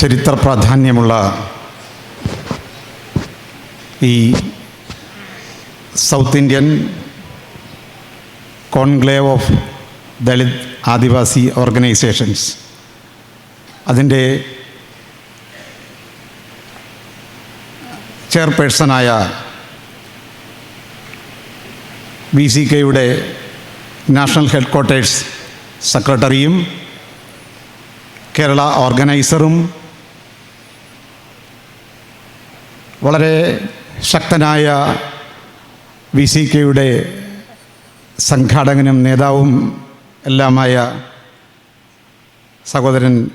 ചരിത്ര പ്രാധാന്യമുള്ള ഈ South Indian conclave of Dalit Adivasi organisations. അതിന്റെ ചെയർപേഴ്സണായ ബി സി കെയുടെ നാഷണൽ ഹെഡ് ക്വാർട്ടേഴ്സ് സെക്രട്ടറിയും കേരള ഓർഗനൈസറും വളരെ ശക്തനായ വി സി കെയുടെ സംഘാടകനും നേതാവും എല്ലാമായ സഹോദരൻ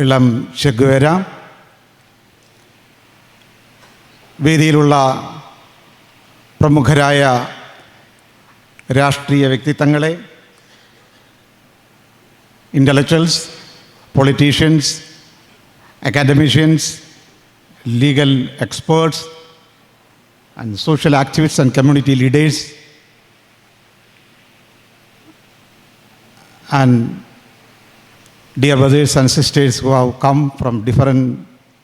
ഇളം ഷെഗുവേര. വേദിയിലുള്ള പ്രമുഖരായ രാഷ്ട്രീയ വ്യക്തിത്വങ്ങളെ intellectuals Politicians academicians legal experts and social activist and community leaders and dear brothers and sisters who have come from different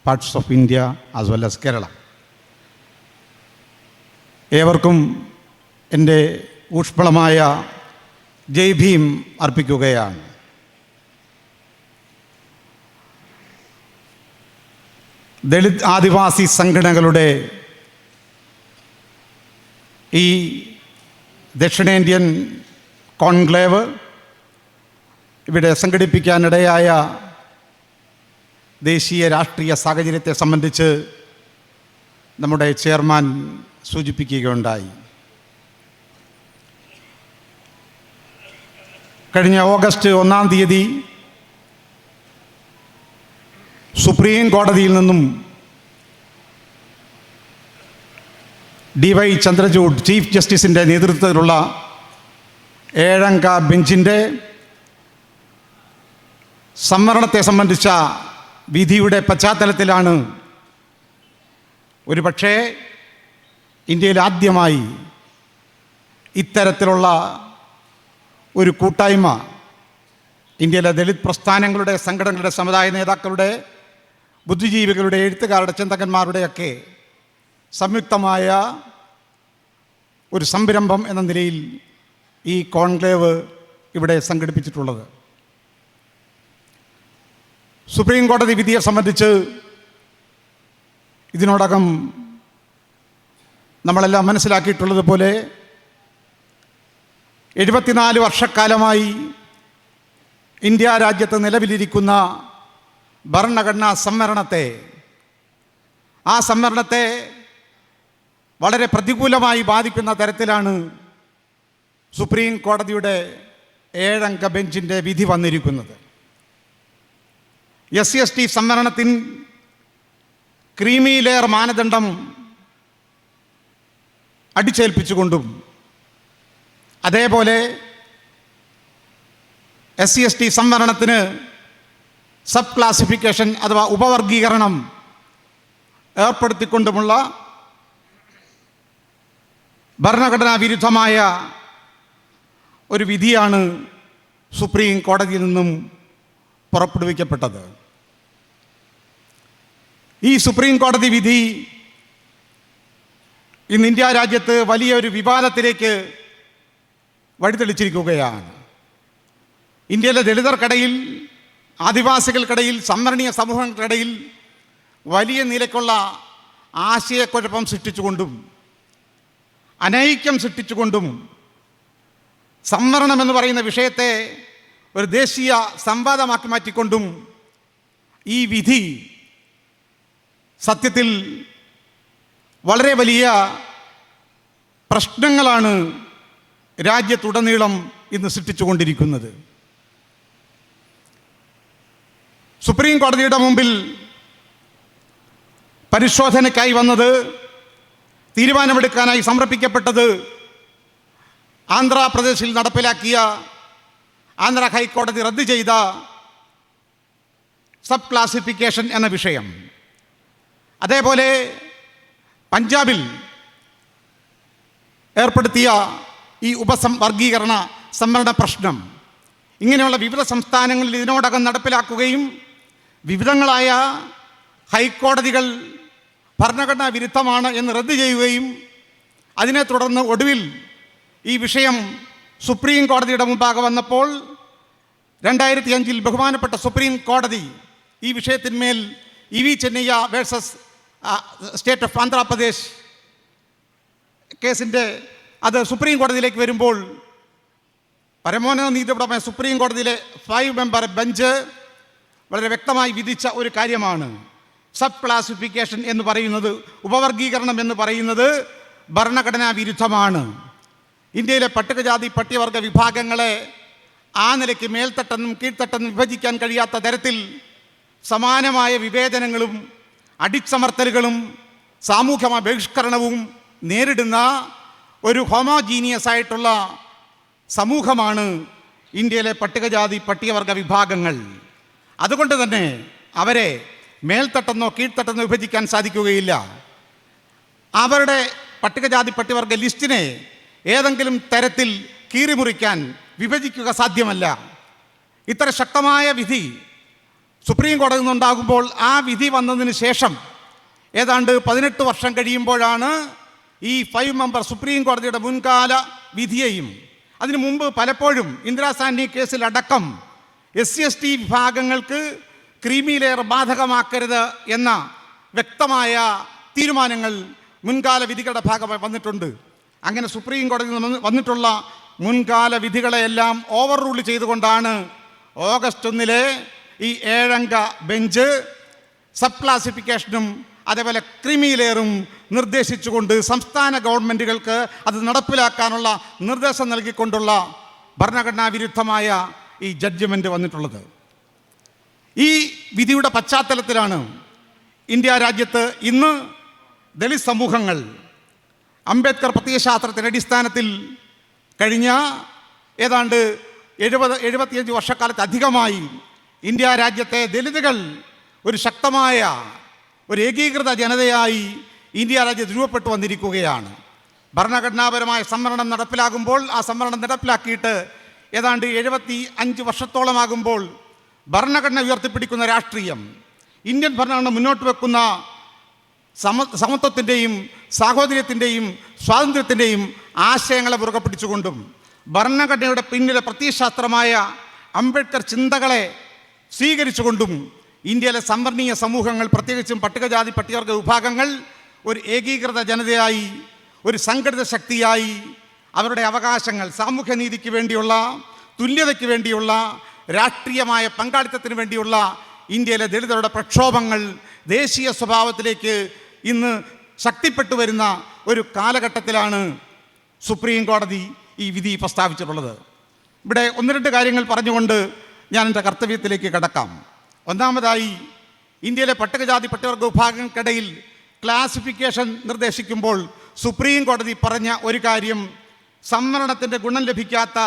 parts of India as well as Kerala. ഏവർക്കും എൻ്റെ ഊഷ്മളമായ ജയ് ഭീം അർപ്പിക്കുകയാണ് ദളിത് ആദിവാസി സംഘടനകളുടെ ഈ ദക്ഷിണേന്ത്യൻ കോൺക്ലേവ് ഇവിടെ സംഘടിപ്പിക്കാനിടയായ ദേശീയ രാഷ്ട്രീയ സാഹചര്യത്തെ സംബന്ധിച്ച് നമ്മുടെ ചെയർമാൻ സൂചിപ്പിക്കുകയുണ്ടായി. കഴിഞ്ഞ ഓഗസ്റ്റ് ഒന്നാം തീയതി സുപ്രീം കോടതിയിൽ നിന്നും ഡി വൈ ചന്ദ്രചൂഡ് ചീഫ് ജസ്റ്റിസിന്റെ നേതൃത്വത്തിലുള്ള ഏഴംഗ ബെഞ്ചിന്റെ സംവരണത്തെ സംബന്ധിച്ച വിധിയുടെ പശ്ചാത്തലത്തിലാണ് ഒരു പക്ഷേ ഇന്ത്യയിൽ ആദ്യമായി ഇത്തരത്തിലുള്ള ഒരു കൂട്ടായ്മ ഇന്ത്യയിലെ ദളിത് പ്രസ്ഥാനങ്ങളുടെ സംഘടനകളുടെ സമുദായ നേതാക്കളുടെ ബുദ്ധിജീവികളുടെ എഴുത്തുകാരുടെ ചിന്തകന്മാരുടെയൊക്കെ സംയുക്തമായ ഒരു സംരംഭം എന്ന നിലയിൽ ഈ കോൺക്ലേവ് ഇവിടെ സംഘടിപ്പിച്ചിട്ടുള്ളത്. സുപ്രീം കോടതി വിധിയെ സംബന്ധിച്ച് ഇതിനോടകം നമ്മളെല്ലാം മനസ്സിലാക്കിയിട്ടുള്ളതുപോലെ എഴുപത്തിനാല് വർഷക്കാലമായി ഇന്ത്യ രാജ്യത്ത് നിലവിലിരിക്കുന്ന ഭരണഘടനാ സംവരണത്തെ. ആ സംവരണത്തെ വളരെ പ്രതികൂലമായി ബാധിക്കുന്ന തരത്തിലാണ് സുപ്രീം കോടതിയുടെ ഏഴംഗ ബെഞ്ചിന്റെ വിധി വന്നിരിക്കുന്നത്. എസ് സി എസ് ടി സംവരണത്തിൻ ക്രീമി ലെയർ മാനദണ്ഡം അടിച്ചേൽപ്പിച്ചുകൊണ്ടും അതേപോലെ എസ് സി എസ് ടി സംവരണത്തിന് സബ് ക്ലാസിഫിക്കേഷൻ അഥവാ ഉപവർഗീകരണം ഏർപ്പെടുത്തിക്കൊണ്ടുമുള്ള ഭരണഘടനാ വിരുദ്ധമായ ഒരു വിധിയാണ് സുപ്രീം കോടതിയിൽ നിന്നും പുറപ്പെടുവിക്കപ്പെട്ടത്. ഈ സുപ്രീം കോടതി വിധി ഇന്ന് ഇന്ത്യ രാജ്യത്ത് വലിയൊരു വിവാദത്തിലേക്ക് വഴിതെളിച്ചിരിക്കുകയാണ്. ഇന്ത്യയിലെ ദളിതർക്കിടയിൽ ആദിവാസികൾക്കിടയിൽ സംവരണീയ സമൂഹങ്ങൾക്കിടയിൽ വലിയ നിലയ്ക്കുള്ള ആശയക്കുഴപ്പം സൃഷ്ടിച്ചുകൊണ്ടും അനൈക്യം സൃഷ്ടിച്ചുകൊണ്ടും സംവരണം എന്ന് പറയുന്ന വിഷയത്തെ ഒരു ദേശീയ സംവാദമാക്കി മാറ്റിക്കൊണ്ടും ഈ വിധി സത്യത്തിൽ വളരെ വലിയ പ്രശ്നങ്ങളാണ് രാജ്യത്തുടനീളം ഇന്ന് സൃഷ്ടിച്ചുകൊണ്ടിരിക്കുന്നത്. സുപ്രീം കോടതിയുടെ മുമ്പിൽ പരിശോധനയ്ക്കായി വന്നത് തീരുമാനമെടുക്കാനായി സമർപ്പിക്കപ്പെട്ടത് ആന്ധ്രാപ്രദേശിൽ നടപ്പിലാക്കിയ ആന്ധ്ര ഹൈക്കോടതി റദ്ദ് ചെയ്ത സബ് ക്ലാസിഫിക്കേഷൻ എന്ന വിഷയം. അതേപോലെ പഞ്ചാബിൽ ഏർപ്പെടുത്തിയ ഈ ഉപസം വർഗീകരണ സംവരണ പ്രശ്നം. ഇങ്ങനെയുള്ള വിവിധ സംസ്ഥാനങ്ങളിൽ ഇതിനോടകം നടപ്പിലാക്കുകയും വിവിധങ്ങളായ ഹൈക്കോടതികൾ ഭരണഘടനാ വിരുദ്ധമാണ് എന്ന് റദ്ദ് ചെയ്യുകയും അതിനെ തുടർന്ന് ഒടുവിൽ ഈ വിഷയം സുപ്രീം കോടതിയുടെ മുമ്പാകെ വന്നപ്പോൾ രണ്ടായിരത്തി അഞ്ചിൽ ബഹുമാനപ്പെട്ട സുപ്രീം കോടതി ഈ വിഷയത്തിന്മേൽ E V Chinnaiah versus state of Andhra Pradesh കേസിന്റെ അത് സുപ്രീം കോടതിയിലേക്ക് വരുമ്പോൾ പരമോന്നത നീതിപരമായ സുപ്രീം കോടതിയിലെ ഫൈവ് മെമ്പർ ബെഞ്ച് വളരെ വ്യക്തമായി വിധിച്ച ഒരു കാര്യമാണ്. സബ് ക്ലാസിഫിക്കേഷൻ എന്ന് പറയുന്നത് ഉപവർഗീകരണം എന്ന് പറയുന്നത് ഭരണഘടനാ വിരുദ്ധമാണ്. ഇന്ത്യയിലെ പട്ടികജാതി പട്ടികവർഗ വിഭാഗങ്ങളെ ആ നിലയ്ക്ക് മേൽത്തട്ടെന്നും കീഴ്ത്തട്ടെന്നും വിഭജിക്കാൻ കഴിയാത്ത തരത്തിൽ സമാനമായ വിവേചനങ്ങളും അടിച്ചമർത്തലുകളും സാമൂഹ്യ ബഹിഷ്കരണവും നേരിടുന്ന ഒരു ഹോമോജീനിയസ് ആയിട്ടുള്ള സമൂഹമാണ് ഇന്ത്യയിലെ പട്ടികജാതി പട്ടികവർഗ വിഭാഗങ്ങൾ. അതുകൊണ്ട് തന്നെ അവരെ മേൽത്തട്ടെന്നോ കീഴ്ത്തട്ടെന്നോ വിഭജിക്കാൻ സാധിക്കുകയില്ല. അവരുടെ പട്ടികജാതി പട്ടികവർഗ ലിസ്റ്റിനെ ഏതെങ്കിലും തരത്തിൽ കീറിമുറിക്കാൻ വിഭജിക്കുക സാധ്യമല്ല. ഇത്ര ശക്തമായ വിധി സുപ്രീം കോടതി നിന്നുണ്ടാകുമ്പോൾ ആ വിധി വന്നതിന് ശേഷം ഏതാണ്ട് പതിനെട്ട് വർഷം കഴിയുമ്പോഴാണ് ഈ ഫൈവ് മെമ്പർ സുപ്രീം കോടതിയുടെ മുൻകാല വിധിയെയും അതിനു മുമ്പ് പലപ്പോഴും ഇന്ദിരാ സാന്നി കേസിലടക്കം എസ് സി എസ് ടി വിഭാഗങ്ങൾക്ക് ക്രീമി ലെയർ ബാധകമാക്കരുത് എന്ന വ്യക്തമായ തീരുമാനങ്ങൾ മുൻകാല വിധികളുടെ ഭാഗമായി വന്നിട്ടുണ്ട്. അങ്ങനെ സുപ്രീം കോടതിയിൽ വന്നിട്ടുള്ള മുൻകാല വിധികളെയെല്ലാം ഓവർ റൂൾ ചെയ്തുകൊണ്ടാണ് ഓഗസ്റ്റ് ഒന്നിലെ ഈ ഏഴംഗ ബെഞ്ച് സബ് ക്ലാസിഫിക്കേഷനും അതേപോലെ ക്രിമി ലെയറും നിർദ്ദേശിച്ചുകൊണ്ട് സംസ്ഥാന ഗവൺമെന്റുകൾക്ക് അത് നടപ്പിലാക്കാനുള്ള നിർദ്ദേശം നൽകിക്കൊണ്ടുള്ള ഭരണഘടനാ വിരുദ്ധമായ ഈ ജഡ്ജ്മെന്റ് വന്നിട്ടുള്ളത്. ഈ വിധിയുടെ പശ്ചാത്തലത്തിലാണ് ഇന്ത്യ രാജ്യത്ത് ഇന്ന് ദളിത് സമൂഹങ്ങൾ അംബേദ്കർ പ്രത്യയശാസ്ത്രത്തിന്റെ അടിസ്ഥാനത്തിൽ കഴിഞ്ഞ ഏതാണ്ട് എഴുപത് എഴുപത്തിയഞ്ച് വർഷക്കാലത്ത് അധികമായി ഇന്ത്യ രാജ്യത്തെ ദലിതുകൾ ഒരു ശക്തമായ ഒരു ഏകീകൃത ജനതയായി ഇന്ത്യ രാജ്യത്ത് രൂപപ്പെട്ടു വന്നിരിക്കുകയാണ്. ഭരണഘടനാപരമായ സംവരണം നടപ്പിലാകുമ്പോൾ ആ സംവരണം നടപ്പിലാക്കിയിട്ട് ഏതാണ്ട് എഴുപത്തി അഞ്ച് വർഷത്തോളമാകുമ്പോൾ ഭരണഘടന ഉയർത്തിപ്പിടിക്കുന്ന രാഷ്ട്രീയം ഇന്ത്യൻ ഭരണഘടന മുന്നോട്ട് വെക്കുന്ന സമ സമത്വത്തിന്റെയും സാഹോദര്യത്തിന്റെയും സ്വാതന്ത്ര്യത്തിന്റെയും ആശയങ്ങളെ മുറുകെ പിടിച്ചുകൊണ്ടും ഭരണഘടനയുടെ പിന്നിലെ പ്രത്യയശാസ്ത്രമായ അംബേദ്കർ ചിന്തകളെ സ്വീകരിച്ചുകൊണ്ടും ഇന്ത്യയിലെ സംവരണീയ സമൂഹങ്ങൾ പ്രത്യേകിച്ചും പട്ടികജാതി പട്ടികവർഗ വിഭാഗങ്ങൾ ഒരു ഏകീകൃത ജനതയായി ഒരു സംഘടിത ശക്തിയായി അവരുടെ അവകാശങ്ങൾ സാമൂഹ്യനീതിക്ക് വേണ്ടിയുള്ള തുല്യതയ്ക്ക് വേണ്ടിയുള്ള രാഷ്ട്രീയമായ പങ്കാളിത്തത്തിന് വേണ്ടിയുള്ള ഇന്ത്യയിലെ ദളിതരുടെ പ്രക്ഷോഭങ്ങൾ ദേശീയ സ്വഭാവത്തിലേക്ക് ഇന്ന് ശക്തിപ്പെട്ടു വരുന്ന ഒരു കാലഘട്ടത്തിലാണ് സുപ്രീം കോടതി ഈ വിധി പ്രസ്താവിച്ചിട്ടുള്ളത്. ഇവിടെ ഒന്ന് രണ്ട് കാര്യങ്ങൾ പറഞ്ഞുകൊണ്ട് ഞാൻ എന്റെ കർത്തവ്യത്തിലേക്ക് കടക്കാം. ഒന്നാമതായി ഇന്ത്യയിലെ പട്ടികജാതി പട്ടികവർഗ വിഭാഗങ്ങൾക്കിടയിൽ ക്ലാസിഫിക്കേഷൻ നിർദ്ദേശിക്കുമ്പോൾ സുപ്രീം കോടതി പറഞ്ഞ ഒരു കാര്യം സംവരണത്തിന്റെ ഗുണം ലഭിക്കാത്ത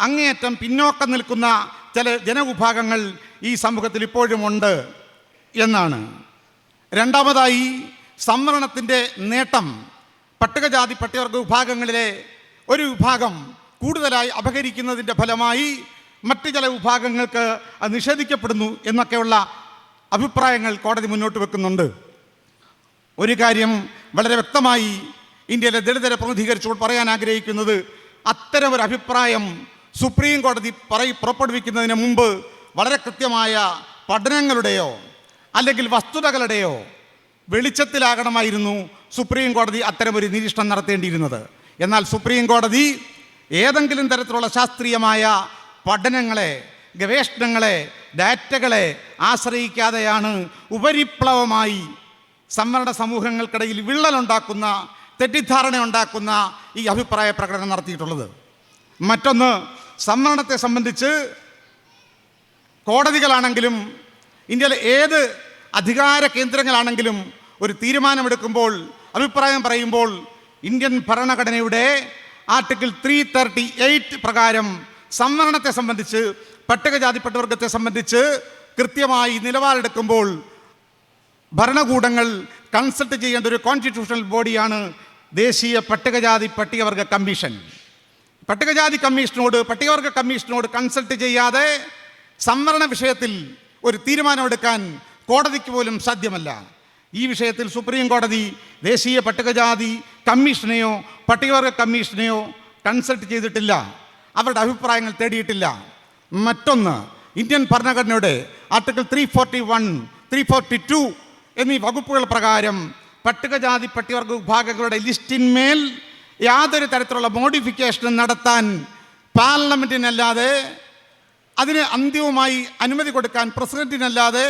അങ്ങേയറ്റം പിന്നോക്കം നിൽക്കുന്ന ചില ജനവിഭാഗങ്ങൾ ഈ സമൂഹത്തിൽ ഇപ്പോഴുമുണ്ട് എന്നാണ്. രണ്ടാമതായി സംവരണത്തിന്റെ നേട്ടം പട്ടികജാതി പട്ടികവർഗ വിഭാഗങ്ങളിലെ ഒരു വിഭാഗം കൂടുതലായി അപഹരിക്കുന്നതിന്റെ ഫലമായി മറ്റ് ചില വിഭാഗങ്ങൾക്ക് അത് നിഷേധിക്കപ്പെടുന്നു എന്നൊക്കെയുള്ള അഭിപ്രായങ്ങൾ കോടതി മുന്നോട്ട് വെക്കുന്നുണ്ട്. ഒരു കാര്യം വളരെ വ്യക്തമായി ഇന്ത്യയിലെ ദളിതരെ പ്രതിനിധീകരിച്ചുകൊണ്ട് പറയാൻ ആഗ്രഹിക്കുന്നത് അത്തരം ഒരു അഭിപ്രായം സുപ്രീം കോടതി പറയി പുറപ്പെടുവിക്കുന്നതിന് മുമ്പ് വളരെ കൃത്യമായ പഠനങ്ങളുടെയോ അല്ലെങ്കിൽ വസ്തുതകളുടെയോ വെളിച്ചത്തിലാകണമായിരുന്നു സുപ്രീം കോടതി അത്തരമൊരു നിരീക്ഷണം നടത്തേണ്ടിയിരുന്നത്. എന്നാൽ സുപ്രീം കോടതി ഏതെങ്കിലും തരത്തിലുള്ള ശാസ്ത്രീയമായ പഠനങ്ങളെ ഗവേഷണങ്ങളെ ഡാറ്റകളെ ആശ്രയിക്കാതെയാണ് ഉപരിപ്ലവമായി സംവരണ സമൂഹങ്ങൾക്കിടയിൽ വിള്ളലുണ്ടാക്കുന്ന തെറ്റിദ്ധാരണ ഉണ്ടാക്കുന്ന ഈ അഭിപ്രായ പ്രകടനം നടത്തിയിട്ടുള്ളത്. മറ്റൊന്ന് സംവരണത്തെ സംബന്ധിച്ച് കോടതികളാണെങ്കിലും ഇന്ത്യയിലെ ഏത് അധികാര കേന്ദ്രങ്ങളാണെങ്കിലും ഒരു തീരുമാനമെടുക്കുമ്പോൾ അഭിപ്രായം പറയുമ്പോൾ ഇന്ത്യൻ ഭരണഘടനയുടെ ആർട്ടിക്കിൾ ത്രീ തേർട്ടി എയ്റ്റ് പ്രകാരം സംവരണത്തെ സംബന്ധിച്ച് പട്ടികജാതിപ്പെട്ടവർഗത്തെ സംബന്ധിച്ച് കൃത്യമായി നിലപാടെടുക്കുമ്പോൾ ഭരണകൂടങ്ങൾ കൺസൾട്ട് ചെയ്യേണ്ട ഒരു കോൺസ്റ്റിറ്റ്യൂഷണൽ ബോഡിയാണ് ദേശീയ പട്ടികജാതി പട്ടികവർഗ കമ്മീഷൻ. പട്ടികജാതി കമ്മീഷനോട് പട്ടികവർഗ കമ്മീഷനോട് കൺസൾട്ട് ചെയ്യാതെ സംവരണ വിഷയത്തിൽ ഒരു തീരുമാനമെടുക്കാൻ കോടതിക്ക് പോലും സാധ്യമല്ല. ഈ വിഷയത്തിൽ സുപ്രീം കോടതി ദേശീയ പട്ടികജാതി കമ്മീഷനെയോ പട്ടികവർഗ കമ്മീഷനെയോ കൺസൾട്ട് ചെയ്തിട്ടില്ല. അവരുടെ അഭിപ്രായങ്ങൾ തേടിയിട്ടില്ല. മറ്റൊന്ന് ഇന്ത്യൻ ഭരണഘടനയുടെ article three forty one three forty two എന്നീ വകുപ്പുകൾ പ്രകാരം പട്ടികജാതി പട്ടികവർഗ വിഭാഗങ്ങളുടെ ലിസ്റ്റിന്മേൽ യാതൊരു തരത്തിലുള്ള മോഡിഫിക്കേഷനും നടത്താൻ പാർലമെന്റിനല്ലാതെ അതിന് അന്തിമമായി അനുമതി കൊടുക്കാൻ പ്രസിഡന്റിനല്ലാതെ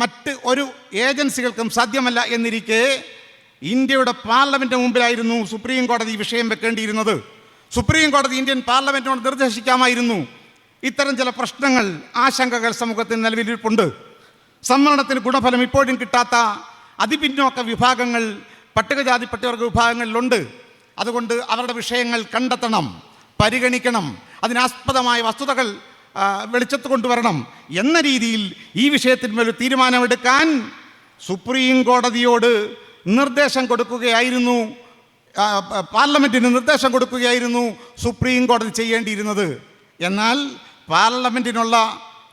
മറ്റ് ഒരു ഏജൻസികൾക്കും സാധ്യമല്ല എന്നിരിക്കെ ഇന്ത്യയുടെ പാർലമെന്റ് മുമ്പിലായിരുന്നു സുപ്രീം കോടതി ഈ വിഷയം വെക്കേണ്ടിയിരുന്നത്. സുപ്രീം കോടതി ഇന്ത്യൻ പാർലമെന്റിനോട് നിർദ്ദേശിക്കാമായിരുന്നു. ഇത്തരം ചില പ്രശ്നങ്ങൾ ആശങ്കകൾ സമൂഹത്തിൽ നിലവിലിരിപ്പുണ്ട്. സംവരണത്തിന് ഗുണഫലം ഇപ്പോഴും കിട്ടാത്ത അതിപിന്നോക്ക വിഭാഗങ്ങൾ പട്ടികജാതി പട്ടികവർഗ വിഭാഗങ്ങളിലുണ്ട്. അതുകൊണ്ട് അവരുടെ വിഷയങ്ങൾ കണ്ടെത്തണം പരിഗണിക്കണം അതിനാസ്പദമായ വസ്തുതകൾ വെളിച്ചത്ത് കൊണ്ടുവരണം എന്ന രീതിയിൽ ഈ വിഷയത്തിന്മേൽ തീരുമാനമെടുക്കാൻ സുപ്രീം കോടതിയോട് നിർദ്ദേശം കൊടുക്കുകയായിരുന്നു. പാർലമെന്റിന് നിർദ്ദേശം കൊടുക്കുകയായിരുന്നു സുപ്രീം കോടതി ചെയ്യേണ്ടിയിരുന്നത്. എന്നാൽ പാർലമെന്റിനുള്ള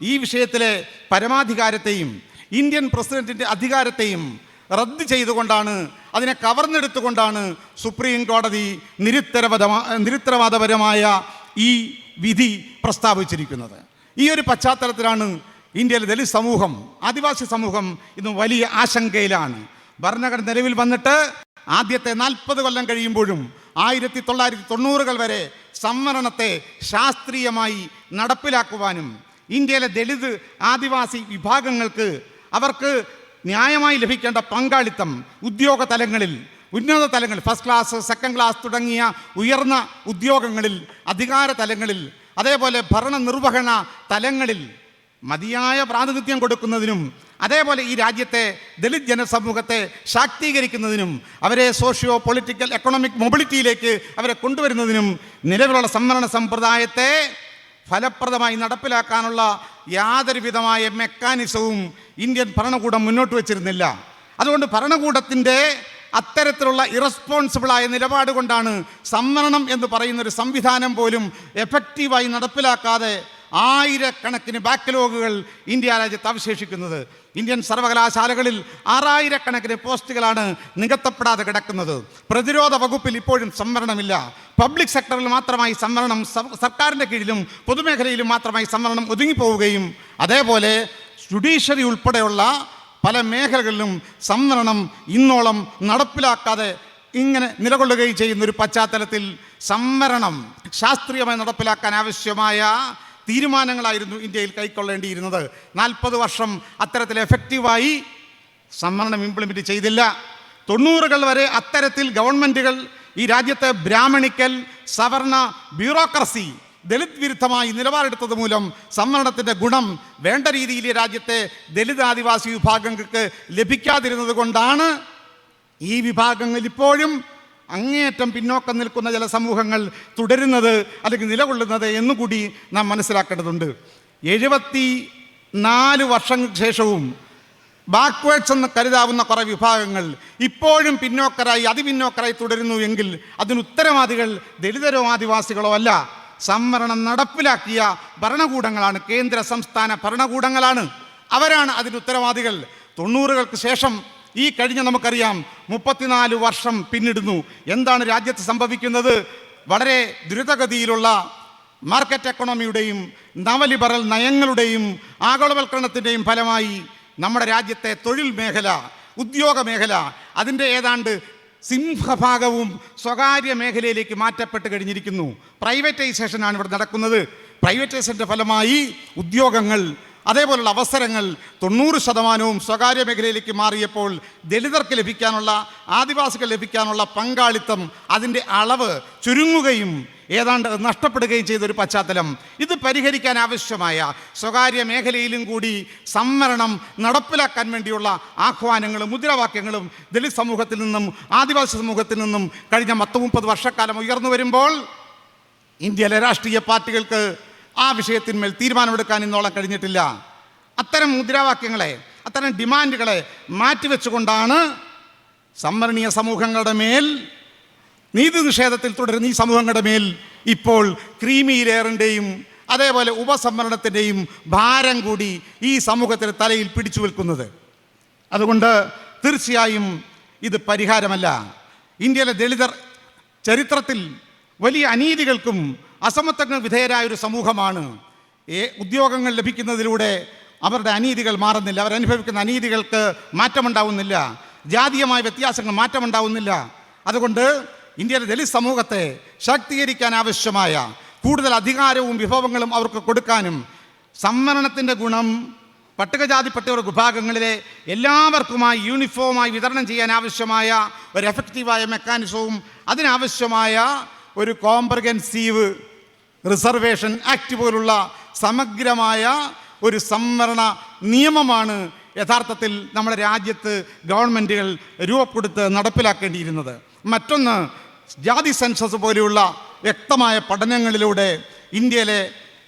ഈ വിഷയത്തിലെ പരമാധികാരത്തെയും ഇന്ത്യൻ പ്രസിഡന്റിന്റെ അധികാരത്തെയും റദ്ദ് ചെയ്തുകൊണ്ടാണ് അതിനെ കവർന്നെടുത്തുകൊണ്ടാണ് സുപ്രീം കോടതി നിരുത്തരവധമാ നിരുത്തരവാദപരമായ ഈ വിധി പ്രസ്താവിച്ചിരിക്കുന്നത്. ഈ ഒരു പശ്ചാത്തലത്തിലാണ് ഇന്ത്യയിലെ ദലിത് സമൂഹം ആദിവാസി സമൂഹം ഇന്ന് വലിയ ആശങ്കയിലാണ്. ഭരണഘടന നിലവിൽ വന്നിട്ട് ആദ്യത്തെ നാൽപ്പത് കൊല്ലം കഴിയുമ്പോഴും ആയിരത്തി തൊള്ളായിരത്തി തൊണ്ണൂറുകൾ വരെ സംവരണത്തെ ശാസ്ത്രീയമായി നടപ്പിലാക്കുവാനും ഇന്ത്യയിലെ ദളിത് ആദിവാസി വിഭാഗങ്ങൾക്ക് അവർക്ക് ന്യായമായി ലഭിക്കേണ്ട പങ്കാളിത്തം ഉദ്യോഗ തലങ്ങളിൽ ഉന്നത തലങ്ങളിൽ ഫസ്റ്റ് ക്ലാസ് സെക്കൻഡ് ക്ലാസ് തുടങ്ങിയ ഉയർന്ന ഉദ്യോഗങ്ങളിൽ അധികാര തലങ്ങളിൽ അതേപോലെ ഭരണനിർവഹണ തലങ്ങളിൽ മതിയായ പ്രാതിനിധ്യം കൊടുക്കുന്നതിനും അതേപോലെ ഈ രാജ്യത്തെ ദളിത് ജനസമൂഹത്തെ ശാക്തീകരിക്കുന്നതിനും അവരെ സോഷ്യോ പൊളിറ്റിക്കൽ എക്കണോമിക് മൊബിലിറ്റിയിലേക്ക് അവരെ കൊണ്ടുവരുന്നതിനും നിലവിലുള്ള സംവരണ സമ്പ്രദായത്തെ ഫലപ്രദമായി നടപ്പിലാക്കാനുള്ള യാതൊരുവിധമായ മെക്കാനിസവും ഇന്ത്യൻ ഭരണകൂടം മുന്നോട്ട് വച്ചിരുന്നില്ല. അതുകൊണ്ട് ഭരണകൂടത്തിന്റെ അത്തരത്തിലുള്ള ഇറസ്പോൺസിബിളായ നിലപാട് കൊണ്ടാണ് സംവരണം എന്ന് പറയുന്നൊരു സംവിധാനം പോലും എഫക്റ്റീവായി നടപ്പിലാക്കാതെ ആയിരക്കണക്കിന് ബാക്ക്ലോഗുകൾ ഇന്ത്യ രാജ്യത്ത് അവശേഷിക്കുന്നത്. ഇന്ത്യൻ സർവകലാശാലകളിൽ ആറായിരക്കണക്കിന് പോസ്റ്റുകളാണ് നികത്തപ്പെടാതെ കിടക്കുന്നത്. പ്രതിരോധ വകുപ്പിൽ ഇപ്പോഴും സംവരണമില്ല. പബ്ലിക് സെക്ടറിൽ മാത്രമായി സംവരണം സർക്കാരിന്റെ കീഴിലും പൊതുമേഖലയിലും മാത്രമായി സംവരണം ഒതുങ്ങിപ്പോവുകയും അതേപോലെ ജുഡീഷ്യറി ഉൾപ്പെടെയുള്ള പല മേഖലകളിലും സംവരണം ഇന്നോളം നടപ്പിലാക്കാതെ ഇങ്ങനെ നിലകൊള്ളുകയും ചെയ്യുന്ന ഒരു പശ്ചാത്തലത്തിൽ സംവരണം ശാസ്ത്രീയമായി നടപ്പിലാക്കാൻ ആവശ്യമായ തീരുമാനങ്ങളായിരുന്നു ഇന്ത്യയിൽ കൈക്കൊള്ളേണ്ടിയിരുന്നത്. നാൽപ്പത് വർഷം അത്തരത്തിൽ എഫക്റ്റീവായി സംവരണം ഇംപ്ലിമെന്റ് ചെയ്തില്ല. തൊണ്ണൂറുകൾ വരെ അത്തരത്തിൽ ഗവൺമെന്റുകൾ ഈ രാജ്യത്തെ ബ്രാഹ്മണിക്കൽ സവർണ ബ്യൂറോക്രസി ദളിത് വിരുദ്ധമായി നിലപാടെടുത്തത് മൂലം സംവരണത്തിന്റെ ഗുണം വേണ്ട രീതിയിൽ രാജ്യത്തെ ദളിത് ആദിവാസി വിഭാഗങ്ങൾക്ക് ലഭിക്കാതിരുന്നത് കൊണ്ടാണ് ഈ വിഭാഗങ്ങൾ ഇപ്പോഴും അങ്ങേയറ്റം പിന്നോക്കം നിൽക്കുന്ന ചില സമൂഹങ്ങൾ തുടരുന്നത് അല്ലെങ്കിൽ നിലകൊള്ളുന്നത് എന്നുകൂടി നാം മനസ്സിലാക്കേണ്ടതുണ്ട്. എഴുപത്തി നാല് വർഷങ്ങൾക്ക് ശേഷവും ബാക്ക്വേഡ്സ് എന്ന് കരുതാവുന്ന കുറേ വിഭാഗങ്ങൾ ഇപ്പോഴും പിന്നോക്കരായി അതിപിന്നോക്കരായി തുടരുന്നു എങ്കിൽ അതിന് ഉത്തരവാദികൾ ദളിതരോ ആദിവാസികളോ അല്ല. സംവരണം നടപ്പിലാക്കിയ ഭരണകൂടങ്ങളാണ് കേന്ദ്ര സംസ്ഥാന ഭരണകൂടങ്ങളാണ്. അവരാണ് അതിന് ഉത്തരവാദികൾ. തൊണ്ണൂറുകൾക്ക് ശേഷം ഈ കഴിഞ്ഞ നമുക്കറിയാം മുപ്പത്തിനാല് വർഷം പിന്നിടുന്നു. എന്താണ് രാജ്യത്ത് സംഭവിക്കുന്നത്? വളരെ ദ്രുതഗതിയിലുള്ള മാർക്കറ്റ് എക്കണോമിയുടെയും നവലിബറൽ നയങ്ങളുടെയും ആഗോളവൽക്കരണത്തിന്റെയും ഫലമായി നമ്മുടെ രാജ്യത്തെ തൊഴിൽ മേഖല ഉദ്യോഗ മേഖല അതിന്റെ ഏതാണ്ട് സിംഹഭാഗവും സ്വകാര്യ മേഖലയിലേക്ക് മാറ്റപ്പെട്ട് കഴിഞ്ഞിരിക്കുന്നു. പ്രൈവറ്റൈസേഷനാണ് ഇവിടെ നടക്കുന്നത്. പ്രൈവറ്റൈസേഷന്റെ ഫലമായി ഉദ്യോഗങ്ങൾ അതേപോലുള്ള അവസരങ്ങൾ തൊണ്ണൂറ് ശതമാനവും സ്വകാര്യ മേഖലയിലേക്ക് മാറിയപ്പോൾ ദളിതർക്ക് ലഭിക്കാനുള്ള ആദിവാസികൾ ലഭിക്കാനുള്ള പങ്കാളിത്തം അതിന്റെ അളവ് ചുരുങ്ങുകയും ഏതാണ്ട് നഷ്ടപ്പെടുകയും ചെയ്ത ഒരു പശ്ചാത്തലം. ഇത് പരിഹരിക്കാൻ ആവശ്യമായ സ്വകാര്യ മേഖലയിലും കൂടി സംവരണം നടപ്പിലാക്കാൻ വേണ്ടിയുള്ള ആഹ്വാനങ്ങളും മുദ്രാവാക്യങ്ങളും ദളിത് സമൂഹത്തിൽ നിന്നും ആദിവാസി സമൂഹത്തിൽ നിന്നും കഴിഞ്ഞ പത്ത് മുപ്പത് വർഷക്കാലം ഉയർന്നു വരുമ്പോൾ ഇന്ത്യയിലെ രാഷ്ട്രീയ പാർട്ടികൾക്ക് ആ വിഷയത്തിന്മേൽ തീരുമാനമെടുക്കാൻ ഇന്നോളം കഴിഞ്ഞിട്ടില്ല. അത്തരം മുദ്രാവാക്യങ്ങളെ അത്തരം ഡിമാൻഡുകളെ മാറ്റിവെച്ചുകൊണ്ടാണ് സംവരണീയ സമൂഹങ്ങളുടെ മേൽ നീതി നിഷേധത്തിൽ തുടരുന്ന ഈ സമൂഹങ്ങളുടെ മേൽ ഇപ്പോൾ ക്രീമി ലെയറിന്റെയും അതേപോലെ ഉപസംവരണത്തിന്റെയും ഭാരം കൂടി ഈ സമൂഹത്തിന് തലയിൽ പിടിച്ചു നിൽക്കുന്നത്. അതുകൊണ്ട് തീർച്ചയായും ഇത് പരിഹാരമല്ല. ഇന്ത്യയിലെ ദളിതർ ചരിത്രത്തിൽ വലിയ അനീതികൾക്കും അസമത്വങ്ങൾ വിധേയരായ ഒരു സമൂഹമാണ് ഉദ്യോഗങ്ങൾ ലഭിക്കുന്നതിലൂടെ അവരുടെ അനീതികൾ മാറുന്നില്ല. അവരനുഭവിക്കുന്ന അനീതികൾക്ക് മാറ്റമുണ്ടാവുന്നില്ല. ജാതീയമായ വ്യത്യാസങ്ങൾ മാറ്റമുണ്ടാവുന്നില്ല. അതുകൊണ്ട് ഇന്ത്യയിലെ ദലിത് സമൂഹത്തെ ശാക്തീകരിക്കാൻ ആവശ്യമായ കൂടുതൽ അധികാരവും വിഭവങ്ങളും അവർക്ക് കൊടുക്കാനും സംവരണത്തിന്റെ ഗുണം പട്ടികജാതിപ്പെട്ടവർ വിഭാഗങ്ങളിലെ എല്ലാവർക്കുമായി യൂണിഫോമായി വിതരണം ചെയ്യാൻ ആവശ്യമായ ഒരു എഫക്റ്റീവായ മെക്കാനിസവും അതിനാവശ്യമായ ഒരു കോംപ്രഹെൻസീവ് റിസർവേഷൻ ആക്ട് പോലുള്ള സമഗ്രമായ ഒരു സംവരണ നിയമമാണ് യഥാർത്ഥത്തിൽ നമ്മുടെ രാജ്യത്ത് ഗവൺമെന്റുകൾ രൂപപ്പെടുത്ത് നടപ്പിലാക്കേണ്ടിയിരുന്നത്. മറ്റൊന്ന് ജാതി സെൻസസ് പോലെയുള്ള വ്യക്തമായ പഠനങ്ങളിലൂടെ ഇന്ത്യയിലെ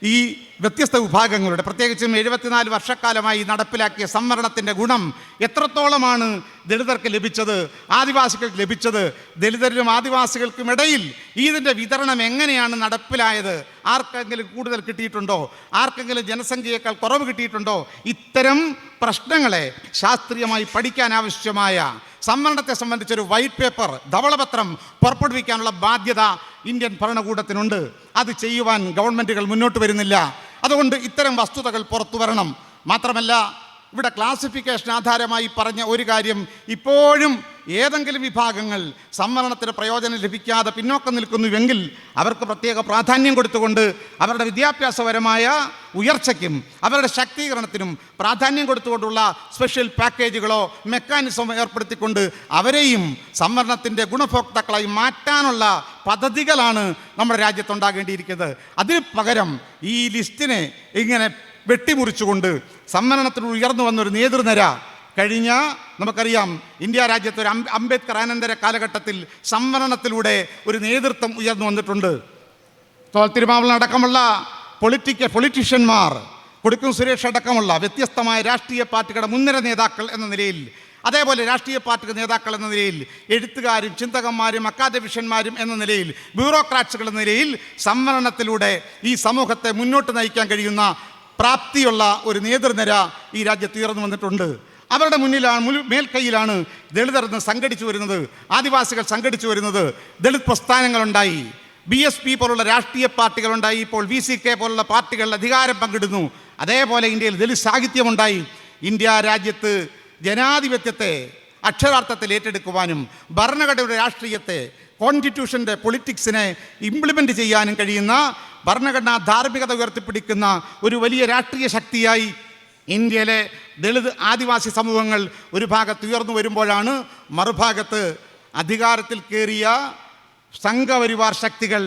ഈ വ്യത്യസ്ത വിഭാഗങ്ങളുടെ പ്രത്യേകിച്ചും എഴുപത്തിനാല് വർഷക്കാലമായി നടപ്പിലാക്കിയ സംവരണത്തിന്റെ ഗുണം എത്രത്തോളമാണ് ദളിതർക്ക് ലഭിച്ചത് ആദിവാസികൾക്ക് ലഭിച്ചത് ദളിതരിലും ആദിവാസികൾക്കും ഇടയിൽ ഇതിന്റെ വിതരണം എങ്ങനെയാണ് നടപ്പിലായത് ആർക്കെങ്കിലും കൂടുതൽ കിട്ടിയിട്ടുണ്ടോ ആർക്കെങ്കിലും ജനസംഖ്യയേക്കാൾ കുറവ് കിട്ടിയിട്ടുണ്ടോ ഇത്തരം പ്രശ്നങ്ങളെ ശാസ്ത്രീയമായി പഠിക്കാൻ ആവശ്യമായ സംവരണത്തെ സംബന്ധിച്ചൊരു വൈറ്റ് പേപ്പർ ധവളപത്രം പുറപ്പെടുവിക്കാനുള്ള ബാധ്യത ഇന്ത്യൻ ഭരണകൂടത്തിനുണ്ട്. അത് ചെയ്യുവാൻ ഗവൺമെന്റുകൾ മുന്നോട്ട് വരുന്നില്ല. അതുകൊണ്ട് ഇത്തരം വസ്തുതകൾ പുറത്തു വരണം. മാത്രമല്ല ഇവിടെ ക്ലാസിഫിക്കേഷൻ ആധാരമായി പറഞ്ഞ ഒരു കാര്യം ഇപ്പോഴും ഏതെങ്കിലും വിഭാഗങ്ങൾ സംവരണത്തിന് പ്രയോജനം ലഭിക്കാതെ പിന്നോക്കം നിൽക്കുന്നുവെങ്കിൽ അവർക്ക് പ്രത്യേക പ്രാധാന്യം കൊടുത്തുകൊണ്ട് അവരുടെ വിദ്യാഭ്യാസപരമായ ഉയർച്ചയ്ക്കും അവരുടെ ശാക്തീകരണത്തിനും പ്രാധാന്യം കൊടുത്തുകൊണ്ടുള്ള സ്പെഷ്യൽ പാക്കേജുകളോ മെക്കാനിസമോ ഏർപ്പെടുത്തിക്കൊണ്ട് അവരെയും സംവരണത്തിന്റെ ഗുണഭോക്താക്കളായി മാറ്റാനുള്ള പദ്ധതികളാണ് നമ്മുടെ രാജ്യത്തുണ്ടാകേണ്ടിയിരിക്കുന്നത്. അതിന് പകരം ഈ ലിസ്റ്റിനെ ഇങ്ങനെ വെട്ടിമുറിച്ചുകൊണ്ട് സംവരണത്തിന് ഉയർന്നു വന്നൊരു നേതൃനിര കഴിഞ്ഞ നമുക്കറിയാം ഇന്ത്യ രാജ്യത്ത് ഒരു അംബേദ്കർ അനന്തര കാലഘട്ടത്തിൽ സംവരണത്തിലൂടെ ഒരു നേതൃത്വം ഉയർന്നു വന്നിട്ടുണ്ട്. തോൽ തിരുമാവളൻ അടക്കമുള്ള പൊളിറ്റിക്ക പൊളിറ്റീഷ്യന്മാർ കൊടുക്കും സുരേഷ് അടക്കമുള്ള വ്യത്യസ്തമായ രാഷ്ട്രീയ പാർട്ടികളുടെ മുൻനിര നേതാക്കൾ എന്ന നിലയിൽ അതേപോലെ രാഷ്ട്രീയ പാർട്ടി നേതാക്കൾ എന്ന നിലയിൽ എഴുത്തുകാരും ചിന്തകന്മാരും അക്കാദമിഷ്യന്മാരും എന്ന നിലയിൽ ബ്യൂറോക്രാറ്റ്സുകൾ എന്ന നിലയിൽ സംവരണത്തിലൂടെ ഈ സമൂഹത്തെ മുന്നോട്ട് നയിക്കാൻ കഴിയുന്ന പ്രാപ്തിയുള്ള ഒരു നേതൃനിര ഈ രാജ്യത്ത് ഉയർന്നു വന്നിട്ടുണ്ട്. അവരുടെ മുന്നിലാണ് മേൽക്കൈയിലാണ് ദളിതർ ഇന്ന് സംഘടിച്ചു വരുന്നത്. ആദിവാസികൾ സംഘടിച്ചു വരുന്നത്. ദളിത് പ്രസ്ഥാനങ്ങളുണ്ടായി. ബി എസ് പി പോലുള്ള രാഷ്ട്രീയ പാർട്ടികളുണ്ടായി. ഇപ്പോൾ വി സി കെ പോലുള്ള പാർട്ടികൾ അധികാരം പങ്കിടുന്നു. അതേപോലെ ഇന്ത്യയിൽ ദളിത് സാഹിത്യമുണ്ടായി. ഇന്ത്യ രാജ്യത്ത് ജനാധിപത്യത്തെ അക്ഷരാർത്ഥത്തിൽ ഏറ്റെടുക്കുവാനും ഭരണഘടനയുടെ രാഷ്ട്രീയത്തെ കോൺസ്റ്റിറ്റ്യൂഷന്റെ പൊളിറ്റിക്സിനെ ഇംപ്ലിമെന്റ് ചെയ്യാനും കഴിയുന്ന ഭരണഘടനാ ധാർമ്മികത ഉയർത്തിപ്പിടിക്കുന്ന ഒരു വലിയ രാഷ്ട്രീയ ശക്തിയായി ഇന്ത്യയിലെ ദളിത് ആദിവാസി സമൂഹങ്ങൾ ഒരു ഭാഗത്ത് ഉയർന്നു വരുമ്പോഴാണ് മറുഭാഗത്ത് അധികാരത്തിൽ കയറിയ സംഘപരിവാർ ശക്തികൾ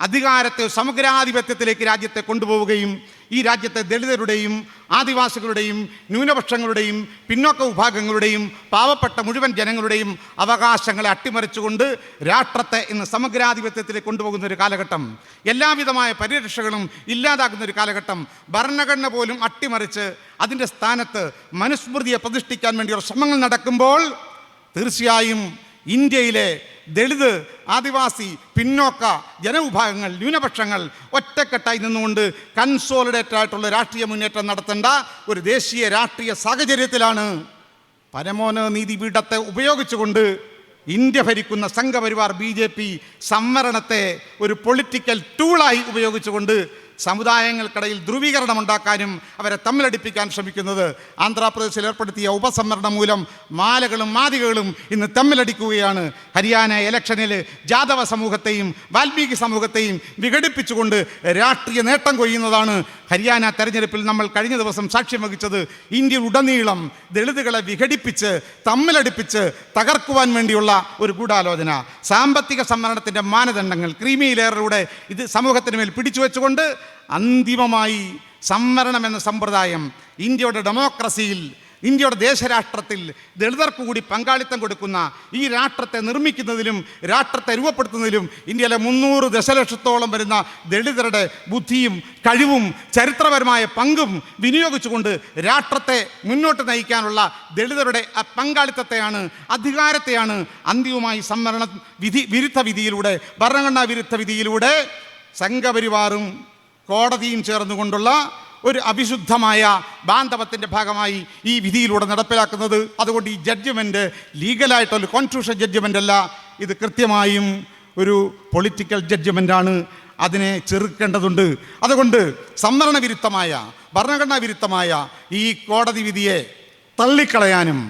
അധികാരത്തെ സമഗ്രാധിപത്യത്തിലേക്ക് രാജ്യത്തെ കൊണ്ടുപോവുകയും ഈ രാജ്യത്തെ ദളിതരുടെയും ആദിവാസികളുടെയും ന്യൂനപക്ഷങ്ങളുടെയും പിന്നോക്ക വിഭാഗങ്ങളുടെയും പാവപ്പെട്ട മുഴുവൻ ജനങ്ങളുടെയും അവകാശങ്ങളെ അട്ടിമറിച്ചുകൊണ്ട് രാഷ്ട്രത്തെ ഇന്ന് സമഗ്രാധിപത്യത്തിലേക്ക് കൊണ്ടുപോകുന്ന ഒരു കാലഘട്ടം. എല്ലാവിധമായ പരിരക്ഷകളും ഇല്ലാതാക്കുന്ന ഒരു കാലഘട്ടം. ഭരണഘടന പോലും അട്ടിമറിച്ച് അതിന്റെ സ്ഥാനത്ത് മനുസ്മൃതിയെ പ്രതിഷ്ഠിക്കാൻ വേണ്ടിയുള്ള ശ്രമങ്ങൾ നടക്കുമ്പോൾ തീർച്ചയായും ഇന്ത്യയിലെ ദളിത് ആദിവാസി പിന്നോക്ക ജനവിഭാഗങ്ങൾ ന്യൂനപക്ഷങ്ങൾ ഒറ്റക്കെട്ടായി നിന്നുകൊണ്ട് കൺസോളിഡേറ്റ് ആയിട്ടുള്ള രാഷ്ട്രീയ മുന്നേറ്റം നടത്തേണ്ട ഒരു ദേശീയ രാഷ്ട്രീയ സാഹചര്യത്തിലാണ് പരമോന്നത നീതിപീഠത്തെ ഉപയോഗിച്ചുകൊണ്ട് ഇന്ത്യ ഭരിക്കുന്ന സംഘപരിവാർ ബി ജെ പി സംവരണത്തെ ഒരു പൊളിറ്റിക്കൽ ടൂളായി ഉപയോഗിച്ചുകൊണ്ട് സമുദായങ്ങൾക്കിടയിൽ ധ്രുവീകരണം ഉണ്ടാക്കാനും അവരെ തമ്മിലടിപ്പിക്കാൻ ശ്രമിക്കുന്നത്. ആന്ധ്രാപ്രദേശിൽ ഏർപ്പെടുത്തിയ ഉപസംവരണം മൂലം മാലകളും മാതികകളും ഇന്ന് തമ്മിലടിക്കുകയാണ്. ഹരിയാന ഇലക്ഷനിൽ ജാതവ സമൂഹത്തെയും വാൽമീകി സമൂഹത്തെയും വിഘടിപ്പിച്ചുകൊണ്ട് രാഷ്ട്രീയ നേട്ടം കൊയ്യുന്നതാണ്. ഹരിയാന തെരഞ്ഞെടുപ്പിൽ നമ്മൾ കഴിഞ്ഞ ദിവസം സാക്ഷ്യം വഹിച്ചത് ഇന്ത്യ ഉടനീളം ദളിതുകളെ വിഘടിപ്പിച്ച് തമ്മിലടിപ്പിച്ച് തകർക്കുവാൻ വേണ്ടിയുള്ള ഒരു ഗൂഢാലോചന. സാമ്പത്തിക സംവരണത്തിന്റെ മാനദണ്ഡങ്ങൾ ക്രീമി ലെയറിലൂടെ ഇത് സമൂഹത്തിന് മേൽ പിടിച്ചു വെച്ചുകൊണ്ട് അന്തിമമായി സംവരണം എന്ന സമ്പ്രദായം ഇന്ത്യയുടെ ഡെമോക്രസിയിൽ ഇന്ത്യയുടെ ദേശരാഷ്ട്രത്തിൽ ദളിതർക്ക് കൂടി പങ്കാളിത്തം കൊടുക്കുന്ന ഈ രാഷ്ട്രത്തെ നിർമ്മിക്കുന്നതിലും രാഷ്ട്രത്തെ രൂപപ്പെടുത്തുന്നതിലും ഇന്ത്യയിലെ മുന്നൂറ് ദശലക്ഷത്തോളം വരുന്ന ദളിതരുടെ ബുദ്ധിയും കഴിവും ചരിത്രപരമായ പങ്കും വിനിയോഗിച്ചുകൊണ്ട് രാഷ്ട്രത്തെ മുന്നോട്ട് നയിക്കാനുള്ള ദളിതരുടെ പങ്കാളിത്തത്തെയാണ് അധികാരത്തെയാണ് അന്തിമമായി സംവരണ വിധി വിരുദ്ധ വിധിയിലൂടെ ഭരണഘടനാ വിരുദ്ധ വിധിയിലൂടെ സംഘപരിവാറും കോടതിയും ചേർന്നുകൊണ്ടുള്ള ഒരു അവിശുദ്ധമായ ബാന്ധവത്തിന്റെ ഭാഗമായി ഈ വിധിയിലൂടെ നടപ്പിലാക്കുന്നത്. അതുകൊണ്ട് ഈ ജഡ്ജ്മെന്റ് ലീഗലായിട്ടുള്ള കോൺസ്റ്റിറ്റ്യൂഷൻ ജഡ്ജ്മെന്റ് അല്ല. ഇത് കൃത്യമായും ഒരു പൊളിറ്റിക്കൽ ജഡ്ജ്മെന്റാണ് അതിനെ ചെറുക്കേണ്ടതുണ്ട്. അതുകൊണ്ട് സംവരണ വിരുദ്ധമായ ഭരണഘടനാ വിരുദ്ധമായ ഈ കോടതി വിധിയെ തള്ളിക്കളയാനും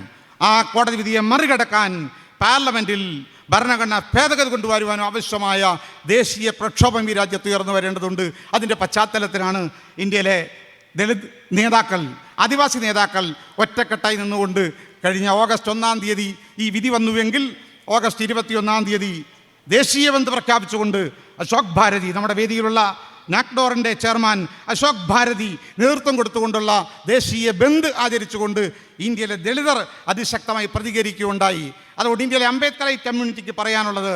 ആ കോടതി വിധിയെ മറികടക്കാൻ പാർലമെന്റിൽ ഭരണഘടന ഭേദഗതി കൊണ്ടുവരുവാനും ആവശ്യമായ ദേശീയ പ്രക്ഷോഭം ഈ രാജ്യത്ത് ഉയർന്നു വരേണ്ടതുണ്ട്. അതിന്റെ പശ്ചാത്തലത്തിലാണ് ഇന്ത്യയിലെ ദളിത് നേതാക്കൾ ആദിവാസി നേതാക്കൾ ഒറ്റക്കെട്ടായി നിന്നുകൊണ്ട് കഴിഞ്ഞ ഓഗസ്റ്റ് ഒന്നാം തീയതി ഈ വിധി വന്നുവെങ്കിൽ ഓഗസ്റ്റ് ഇരുപത്തിയൊന്നാം തീയതി ദേശീയ ദേശീയബന്ധ് പ്രഖ്യാപിച്ചുകൊണ്ട് അശോക് ഭാരതി നമ്മുടെ വേദിയിലുള്ള നാക്ഡോറിന്റെ ചെയർമാൻ അശോക് ഭാരതി നേതൃത്വം കൊടുത്തുകൊണ്ടുള്ള ദേശീയ ബന്ദ് ആചരിച്ചുകൊണ്ട് ഇന്ത്യയിലെ ദളിതർ അതിശക്തമായി പ്രതികരിക്കുകയുണ്ടായി. അതുകൊണ്ട് ഇന്ത്യയിലെ അംബേദ്കറൈറ്റ് കമ്മ്യൂണിറ്റിക്ക് പറയാനുള്ളത്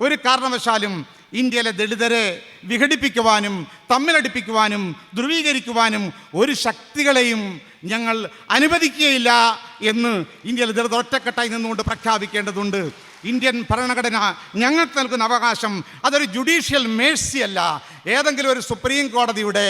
ഒരു കാരണവശാലും ഇന്ത്യയിലെ ദളിതരെ വിഘടിപ്പിക്കുവാനും തമ്മിലടിപ്പിക്കുവാനും ധ്രുവീകരിക്കുവാനും ഒരു ശക്തികളെയും ഞങ്ങൾ അനുവദിക്കുകയില്ല എന്ന് ഇന്ത്യയിലെ ദളിതർ ഒറ്റക്കെട്ടായി നിന്നുകൊണ്ട് പ്രഖ്യാപിക്കേണ്ടതുണ്ട്. ഇന്ത്യൻ ഭരണഘടന ഞങ്ങൾക്ക് നൽകുന്ന അവകാശം അതൊരു ജുഡീഷ്യൽ മേഴ്സി അല്ല. ഏതെങ്കിലും ഒരു സുപ്രീം കോടതിയുടെ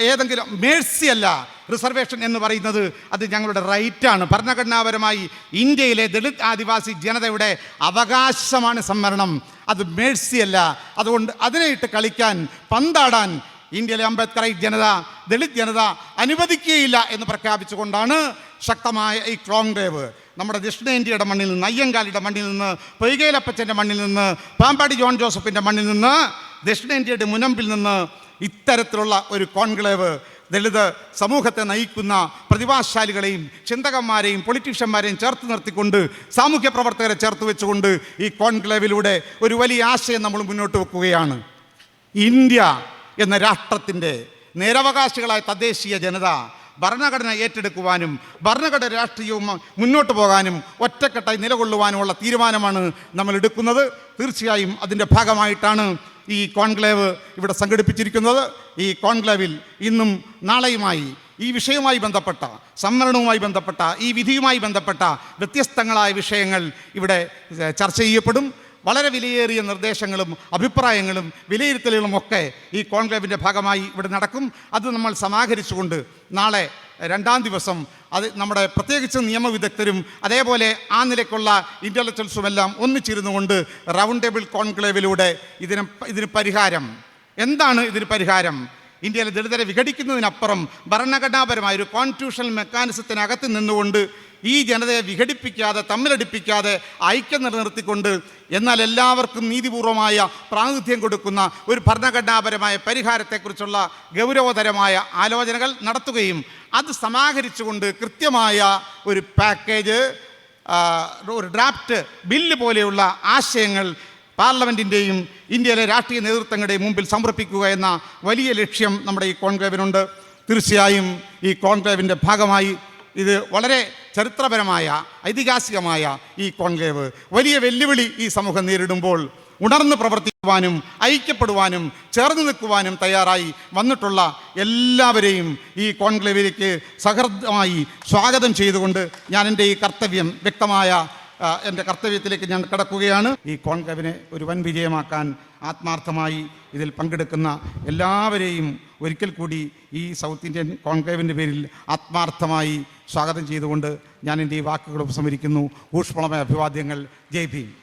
ഏതെങ്കിലും മേഴ്സി അല്ല റിസർവേഷൻ എന്ന് പറയുന്നത് അത് ഞങ്ങളുടെ റൈറ്റാണ് ഭരണഘടനാപരമായി ഇന്ത്യയിലെ ദളിത് ആദിവാസി ജനതയുടെ അവകാശമാണ് സംവരണം. അത് മേഴ്സി അല്ല അതുകൊണ്ട് അതിനെ കളിക്കാൻ പന്താടാൻ ഇന്ത്യയിലെ അംബേദ്കറൈറ്റ് ജനത ദളിത് ജനത അനുവദിക്കുകയില്ല എന്ന് പ്രഖ്യാപിച്ചുകൊണ്ടാണ് ശക്തമായ ഈ കോൺഗ്രേവ് നമ്മുടെ ദക്ഷിണേന്ത്യയുടെ മണ്ണിൽ നിന്ന് അയ്യങ്കാലിയുടെ മണ്ണിൽ നിന്ന് പൊയ്കയിലപ്പച്ചന്റെ മണ്ണിൽ നിന്ന് പാമ്പാടി ജോൺ ജോസഫിന്റെ മണ്ണിൽ നിന്ന് ദക്ഷിണേന്ത്യയുടെ മുനമ്പിൽ നിന്ന് ഇത്തരത്തിലുള്ള ഒരു കോൺക്ലേവ് ദളിത് സമൂഹത്തെ നയിക്കുന്ന പ്രതിഭാശാലികളെയും ചിന്തകന്മാരെയും പൊളിറ്റീഷ്യന്മാരെയും ചേർത്ത് നിർത്തിക്കൊണ്ട് സാമൂഹ്യ പ്രവർത്തകരെ ചേർത്ത് വെച്ചുകൊണ്ട് ഈ കോൺക്ലേവിലൂടെ ഒരു വലിയ ആശയം നമ്മൾ മുന്നോട്ട് വെക്കുകയാണ്. ഇന്ത്യ എന്ന രാഷ്ട്രത്തിന്റെ നിരവകാശികളായ തദ്ദേശീയ ജനത ഭരണഘടന ഏറ്റെടുക്കുവാനും ഭരണഘടന രാഷ്ട്രീയവും മുന്നോട്ട് പോകാനും ഒറ്റക്കെട്ടായി നിലകൊള്ളുവാനുമുള്ള തീരുമാനമാണ് നമ്മൾ എടുക്കുന്നത്. തീർച്ചയായും അതിന്റെ ഭാഗമായിട്ടാണ് ഈ കോൺക്ലേവ് ഇവിടെ സംഘടിപ്പിച്ചിരിക്കുന്നത്. ഈ കോൺക്ലേവിൽ ഇന്നും നാളെയുമായി ഈ വിഷയവുമായി ബന്ധപ്പെട്ട സംവരണവുമായി ബന്ധപ്പെട്ട ഈ വിധിയുമായി ബന്ധപ്പെട്ട വ്യത്യസ്തങ്ങളായ വിഷയങ്ങൾ ഇവിടെ ചർച്ച ചെയ്യപ്പെടും. വളരെ വിലയേറിയ നിർദ്ദേശങ്ങളും അഭിപ്രായങ്ങളും വിലയിരുത്തലുകളും ഒക്കെ ഈ കോൺക്ലേവിന്റെ ഭാഗമായി ഇവിടെ നടക്കും. അത് നമ്മൾ സമാഹരിച്ചുകൊണ്ട് നാളെ രണ്ടാം ദിവസം അത് നമ്മുടെ പ്രത്യേകിച്ച് നിയമവിദഗ്ധരും അതേപോലെ ആ നിലയ്ക്കുള്ള ഇന്റലക്ച്വൽസും എല്ലാം ഒന്നിച്ചിരുന്നുകൊണ്ട് റൗണ്ട് ടേബിൾ കോൺക്ലേവിലൂടെ ഇതിന് ഇതിന് പരിഹാരം. എന്താണ് ഇതിന് പരിഹാരം? ഇന്ത്യയിലെ ദളിതരെ വിഘടിക്കുന്നതിനപ്പുറം ഭരണഘടനാപരമായ ഒരു കോൺസ്റ്റിറ്റ്യൂഷണൽ മെക്കാനിസത്തിനകത്ത് നിന്നുകൊണ്ട് ഈ ജനതയെ വിഘടിപ്പിക്കാതെ തമ്മിലടിപ്പിക്കാതെ ഐക്യം നിലനിർത്തിക്കൊണ്ട് എന്നാൽ എല്ലാവർക്കും നീതിപൂർവമായ പ്രാതിനിധ്യം കൊടുക്കുന്ന ഒരു ഭരണഘടനാപരമായ പരിഹാരത്തെക്കുറിച്ചുള്ള ഗൗരവതരമായ ആലോചനകൾ നടത്തുകയും അത് സമാഹരിച്ചുകൊണ്ട് കൃത്യമായ ഒരു പാക്കേജ് ഒരു ഡ്രാഫ്റ്റ് ബില്ല് പോലെയുള്ള ആശയങ്ങൾ പാർലമെന്റിന്റെയും ഇന്ത്യയിലെ രാഷ്ട്രീയ നേതൃത്വങ്ങളുടെയും മുമ്പിൽ സമർപ്പിക്കുക എന്ന വലിയ ലക്ഷ്യം നമ്മുടെ ഈ കോൺക്ലേവിനുണ്ട്. തീർച്ചയായും ഈ കോൺക്ലേവിന്റെ ഭാഗമായി ഇത് വളരെ ചരിത്രപരമായ ഐതിഹാസികമായ ഈ കോൺക്ലേവ് വലിയ വെല്ലുവിളി ഈ സമൂഹം നേരിടുമ്പോൾ ഉണർന്ന് പ്രവർത്തിക്കുവാനും ഐക്യപ്പെടുവാനും ചേർന്ന് നിൽക്കുവാനും തയ്യാറായി വന്നിട്ടുള്ള എല്ലാവരെയും ഈ കോൺക്ലേവിലേക്ക് സഹൃദമായി സ്വാഗതം ചെയ്തുകൊണ്ട് ഞാൻ എന്റെ ഈ കർത്തവ്യം വ്യക്തമായ എന്റെ കർത്തവ്യത്തിലേക്ക് ഞാൻ കടക്കുകയാണ്. ഈ കോൺക്ലേവിനെ ഒരു വൻ വിജയമാക്കാൻ ആത്മാർത്ഥമായി ഇതിൽ പങ്കെടുക്കുന്ന എല്ലാവരെയും ഒരിക്കൽ കൂടി ഈ സൗത്ത് ഇന്ത്യൻ കോൺക്ലേവിന്റെ പേരിൽ ആത്മാർത്ഥമായി സ്വാഗതം ചെയ്തുകൊണ്ട് ഞാൻ എന്റെ ഈ വാക്കുകൾ ഉപസംഹരിക്കുന്നു. ഊഷ്മളമായ അഭിവാദ്യങ്ങൾ. ജയ് ഭീം.